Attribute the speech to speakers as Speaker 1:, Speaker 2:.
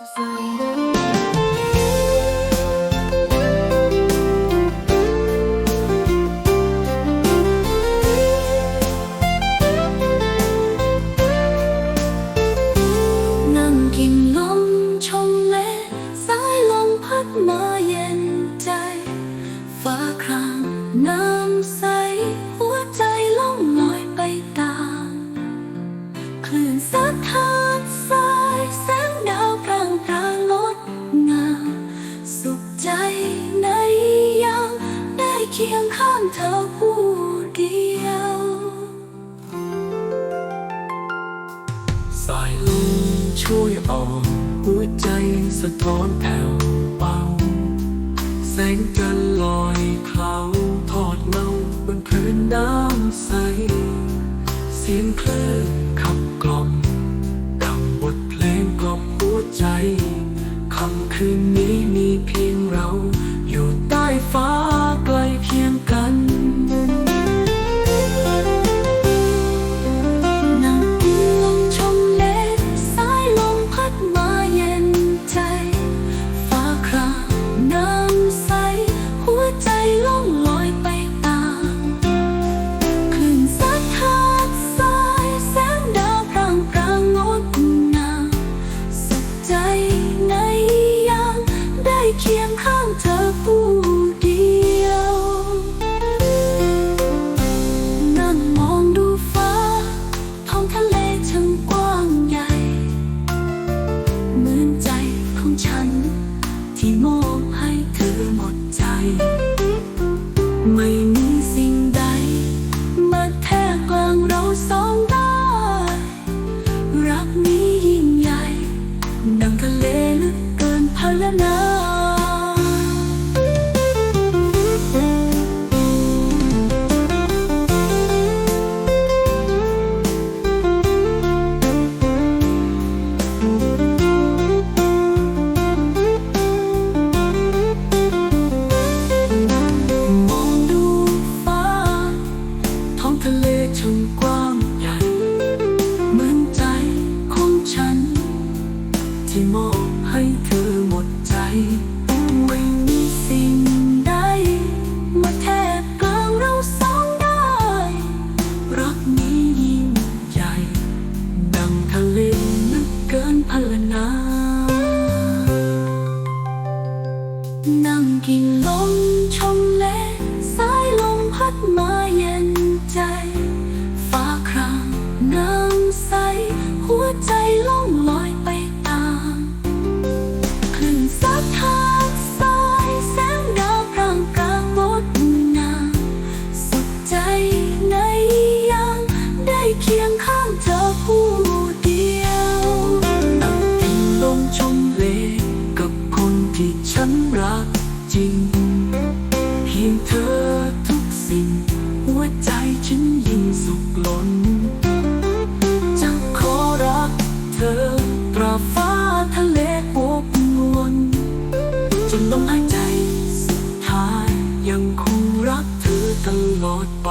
Speaker 1: Society. ไหนยังได้เคียงข้างเธอผู้เดียว
Speaker 2: สายลมช่วยออกหัวใจสะท้อนแผ่วเบาแสงจันลอยเขาทอดเงาบนพื้นน้ำใส เสียงคลื่นขับกล่อม อยู่ใต้ฟ้าใกล้เคียงกัน
Speaker 1: นั่ลมชมเลนสายลมพัดมาเย็นใจ ฟ้าครางน้ำใส หัวใจลง กิ่งลมชมเลสายลมพัดมาเย็นใจ ฟ้าครางน้ำใส หัวใจล่อง พียงเธอทุกสิ่ง หัวใจฉันยิ่งสุขล้น จะขอรักเธอตราฟ้าทะเลโวบอวนจนลมหายใจสุดท้ายยัง
Speaker 2: คง
Speaker 1: รักเธอตลอดไป